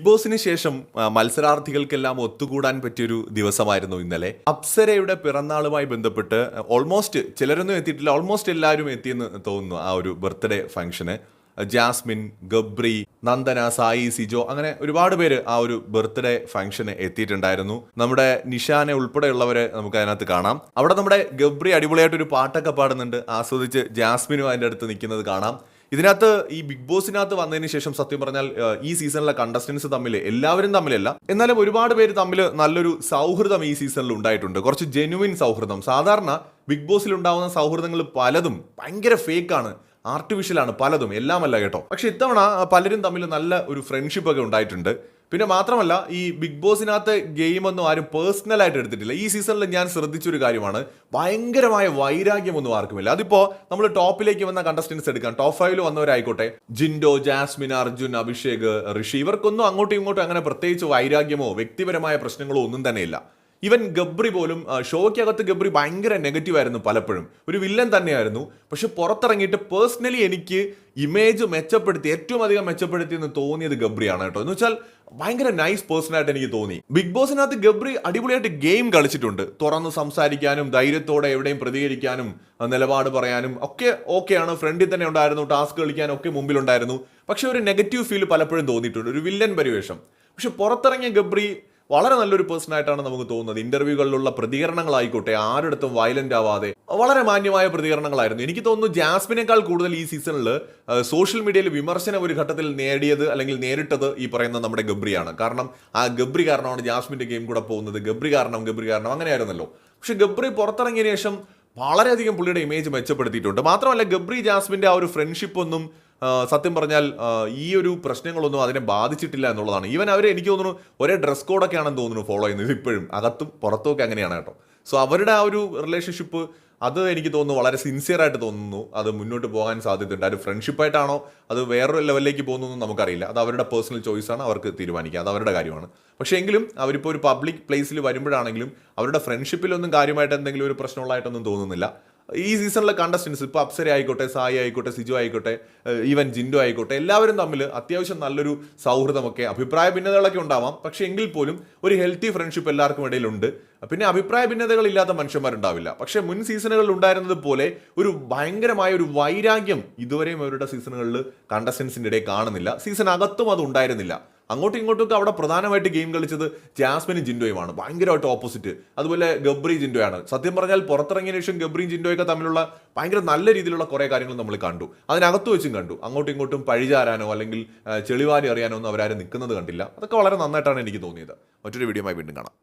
Big ബോസിന് ശേഷം മത്സരാർത്ഥികൾക്കെല്ലാം ഒത്തുകൂടാൻ പറ്റിയൊരു ദിവസമായിരുന്നു ഇന്നലെ. അപ്സരയുടെ പിറന്നാളുമായി ബന്ധപ്പെട്ട് ഓൾമോസ്റ്റ് ചിലരൊന്നും എത്തിയിട്ടില്ല ഓൾമോസ്റ്റ് എല്ലാവരും എത്തിയെന്ന് തോന്നുന്നു ആ ഒരു ബർത്ത്ഡേ ഫംഗ്ഷന്. ജാസ്മിൻ ഗബ്രി നന്ദന സായി സിജോ അങ്ങനെ ഒരുപാട് പേര് ആ ഒരു ബർത്ത്ഡേ ഫംഗ്ഷന് എത്തിയിട്ടുണ്ടായിരുന്നു. നമ്മുടെ നിഷാനെ ഉൾപ്പെടെയുള്ളവരെ നമുക്ക് അതിനകത്ത് കാണാം. അവിടെ നമ്മുടെ ഗബ്രി അടിപൊളിയായിട്ട് ഒരു പാട്ടൊക്കെ പാടുന്നുണ്ട്. ആസ്വദിച്ച് ജാസ്മിനും അതിന്റെ അടുത്ത് നിൽക്കുന്നത് കാണാം. ഇതിനകത്ത് ഈ ബിഗ് ബോസിനകത്ത് വന്നതിന് ശേഷം സത്യം പറഞ്ഞാൽ ഈ സീസണിലെ കണ്ടസ്റ്റൻസ് തമ്മിൽ എല്ലാവരും തമ്മിലല്ല എന്നാലും ഒരുപാട് പേര് തമ്മിൽ നല്ലൊരു സൗഹൃദം ഈ സീസണിൽ ഉണ്ടായിട്ടുണ്ട്. കുറച്ച് ജെനുവിൻ സൗഹൃദം. സാധാരണ ബിഗ് ബോസിൽ ഉണ്ടാവുന്ന സൗഹൃദങ്ങൾ പലതും ഭയങ്കര ഫേക്കാണ് ആർട്ടിഫിഷ്യലാണ് പലതും. എല്ലാമല്ല കേട്ടോ. പക്ഷെ ഇത്തവണ പലരും തമ്മിൽ നല്ല ഒരു ഫ്രണ്ട്ഷിപ്പ് ഒക്കെ ഉണ്ടായിട്ടുണ്ട്. പിന്നെ മാത്രമല്ല ഈ ബിഗ് ബോസിനകത്ത് ഗെയിം ഒന്നും ആരും പേഴ്സണലായിട്ട് എടുത്തിട്ടില്ല. ഈ സീസണിൽ ഞാൻ ശ്രദ്ധിച്ചൊരു കാര്യമാണ്. ഭയങ്കരമായ വൈരാഗ്യമൊന്നും ആർക്കുമില്ല. അതിപ്പോ നമ്മൾ ടോപ്പിലേക്ക് വന്ന കണ്ടസ്റ്റൻസ് എടുക്കാം. ടോപ്പ് ഫൈവിൽ വന്നവരായിക്കോട്ടെ. ജിൻഡോ ജാസ്മിൻ അർജുൻ അഭിഷേക് ഋഷി ഇവർക്കൊന്നും അങ്ങോട്ടും ഇങ്ങോട്ടും അങ്ങനെ പ്രത്യേകിച്ച് വൈരാഗ്യമോ വ്യക്തിപരമായ പ്രശ്നങ്ങളോ ഒന്നും തന്നെയില്ല. ഇവൻ ഗബ്രി പോലും ഷോയ്ക്കകത്ത് ഗബ്രി ഭയങ്കര നെഗറ്റീവ് ആയിരുന്നു പലപ്പോഴും. ഒരു വില്ലൻ തന്നെയായിരുന്നു. പക്ഷെ പുറത്തിറങ്ങിയിട്ട് പേഴ്സണലി എനിക്ക് ഇമേജ് മെച്ചപ്പെടുത്തി ഏറ്റവും അധികം മെച്ചപ്പെടുത്തി എന്ന് തോന്നിയത് ഗബ്രിയാണ് കേട്ടോ. എന്ന് വെച്ചാൽ ഭയങ്കര നൈസ് പേഴ്സൺ ആയിട്ട് എനിക്ക് തോന്നി. ബിഗ് ബോസിനകത്ത് ഗബ്രി അടിപൊളിയായിട്ട് ഗെയിം കളിച്ചിട്ടുണ്ട്. തുറന്ന് സംസാരിക്കാനും ധൈര്യത്തോടെ എവിടെയും പ്രതികരിക്കാനും നിലപാട് പറയാനും ഒക്കെ ഓക്കെയാണ് ഫ്രണ്ടിൽ തന്നെ ഉണ്ടായിരുന്നു ടാസ്ക് കളിക്കാനും ഒക്കെ മുമ്പിലുണ്ടായിരുന്നു. പക്ഷെ ഒരു നെഗറ്റീവ് ഫീൽ പലപ്പോഴും തോന്നിയിട്ടുണ്ട്. ഒരു വില്ലൻ പരിവേഷം. പക്ഷെ പുറത്തിറങ്ങിയ ഗബ്രി വളരെ നല്ലൊരു പേഴ്സൺ ആയിട്ടാണ് നമുക്ക് തോന്നുന്നത്. ഇന്റർവ്യൂകളിലുള്ള പ്രതികരണങ്ങളായിക്കോട്ടെ ആരുടെടുത്തും വയലന്റ് ആവാതെ വളരെ മാന്യമായ പ്രതികരണങ്ങളായിരുന്നു. എനിക്ക് തോന്നുന്നു ജാസ്മിനേക്കാൾ കൂടുതൽ ഈ സീസണിൽ സോഷ്യൽ മീഡിയയിൽ വിമർശനം ഒരു ഘട്ടത്തിൽ നേടിയത് അല്ലെങ്കിൽ നേരിട്ടത് ഈ പറയുന്ന നമ്മുടെ ഗബ്രിയാണ്. കാരണം ആ ഗബ്രി കാരണമാണ് ജാസ്മിന്റെ ഗെയിം കൂടെ പോകുന്നത്. ഗബ്രി കാരണം ഗബ്രി കാരണം അങ്ങനെയായിരുന്നല്ലോ. പക്ഷെ ഗബ്രി പുറത്തിറങ്ങിയ ശേഷം വളരെയധികം പുള്ളിയുടെ ഇമേജ് മെച്ചപ്പെടുത്തിയിട്ടുണ്ട്. മാത്രമല്ല ഗബ്രി ജാസ്മിന്റെ ആ ഒരു ഫ്രണ്ട്ഷിപ്പ് ഒന്നും സത്യം പറഞ്ഞാൽ ഈ ഒരു പ്രശ്നങ്ങളൊന്നും അതിനെ ബാധിച്ചിട്ടില്ല എന്നുള്ളതാണ്. ഈവൻ അവർ എനിക്ക് തോന്നുന്നു ഒരേ ഡ്രസ് കോഡൊക്കെയാണെന്ന് തോന്നുന്നു ഫോളോ ചെയ്യുന്നത് ഇപ്പോഴും. അകത്തും പുറത്തും ഒക്കെ അങ്ങനെയാണ് കേട്ടോ. സോ അവരുടെ ആ ഒരു റിലേഷൻഷിപ്പ് അത് എനിക്ക് തോന്നുന്നു വളരെ സിൻസിയർ ആയിട്ട് തോന്നുന്നു. അത് മുന്നോട്ട് പോകാൻ സാധ്യതയുണ്ട്. അത് ഫ്രണ്ട്ഷിപ്പായിട്ടാണോ അത് വേറൊരു ലെവലിലേക്ക് പോകുന്നു നമുക്കറിയില്ല. അത് അവരുടെ പേഴ്സണൽ ചോയ്സ് ആണ് അവർക്ക് തീരുമാനിക്കുക. അത് അവരുടെ കാര്യമാണ്. പക്ഷേ എങ്കിലും അവരിപ്പോൾ ഒരു പബ്ലിക് പ്ലേസിൽ വരുമ്പോഴാണെങ്കിലും അവരുടെ ഫ്രണ്ട്ഷിപ്പിലൊന്നും കാര്യമായിട്ട് എന്തെങ്കിലും ഒരു പ്രശ്നമുള്ളതായിട്ടൊന്നും തോന്നുന്നില്ല. ഈ സീസണിലെ കണ്ടസ്റ്റൻസ് ഇപ്പോൾ അപ്സര ആയിക്കോട്ടെ സായി ആയിക്കോട്ടെ സിജു ആയിക്കോട്ടെ ഈവൻ ജിൻഡോ ആയിക്കോട്ടെ എല്ലാവരും തമ്മിൽ അത്യാവശ്യം നല്ലൊരു സൗഹൃദമൊക്കെ അഭിപ്രായ ഭിന്നതകളൊക്കെ ഉണ്ടാവാം. പക്ഷേ എങ്കിൽ പോലും ഒരു ഹെൽത്തി ഫ്രണ്ട്ഷിപ്പ് എല്ലാവർക്കും ഇടയിലുണ്ട്. പിന്നെ അഭിപ്രായ ഭിന്നതകൾ ഇല്ലാത്ത മനുഷ്യന്മാരുണ്ടാവില്ല. പക്ഷേ മുൻ സീസണുകളിൽ ഉണ്ടായിരുന്നത് പോലെ ഒരു ഭയങ്കരമായ ഒരു വൈരാഗ്യം ഇതുവരെയും അവരുടെ സീസണുകളിൽ കണ്ടസ്റ്റൻസിന്റെ ഇടയിൽ കാണുന്നില്ല. സീസൺ അകത്തും അത് ഉണ്ടായിരുന്നില്ല. അങ്ങോട്ടും ഇങ്ങോട്ടും അവിടെ പ്രധാനമായിട്ട് ഗെയിം കളിച്ചത് ജാസ്മിനും ജിൻഡോയുമാണ്. ഭയങ്കരമായിട്ട് ഓപ്പോസിറ്റ് അതുപോലെ ഗബ്രി ജിൻഡോയാണ്. സത്യം പറഞ്ഞാൽ പുറത്തിറങ്ങിയ ശേഷം ഗബ്രിയും ജിൻഡോയൊക്കെ തമ്മിലുള്ള ഭയങ്കര നല്ല രീതിയിലുള്ള കുറേ കാര്യങ്ങൾ നമ്മൾ കണ്ടു. അതിനകത്ത് വെച്ചും കണ്ടു. അങ്ങോട്ടും ഇങ്ങോട്ടും പഴിചാരാനോ അല്ലെങ്കിൽ ചെളിവാരി അറിയാനോ ഒന്നും അവരാരും നിൽക്കുന്നത് കണ്ടില്ല. അതൊക്കെ വളരെ നന്നായിട്ടാണ് എനിക്ക് തോന്നിയത്. മറ്റൊരു വീഡിയോയുമായി വീണ്ടും കാണാം.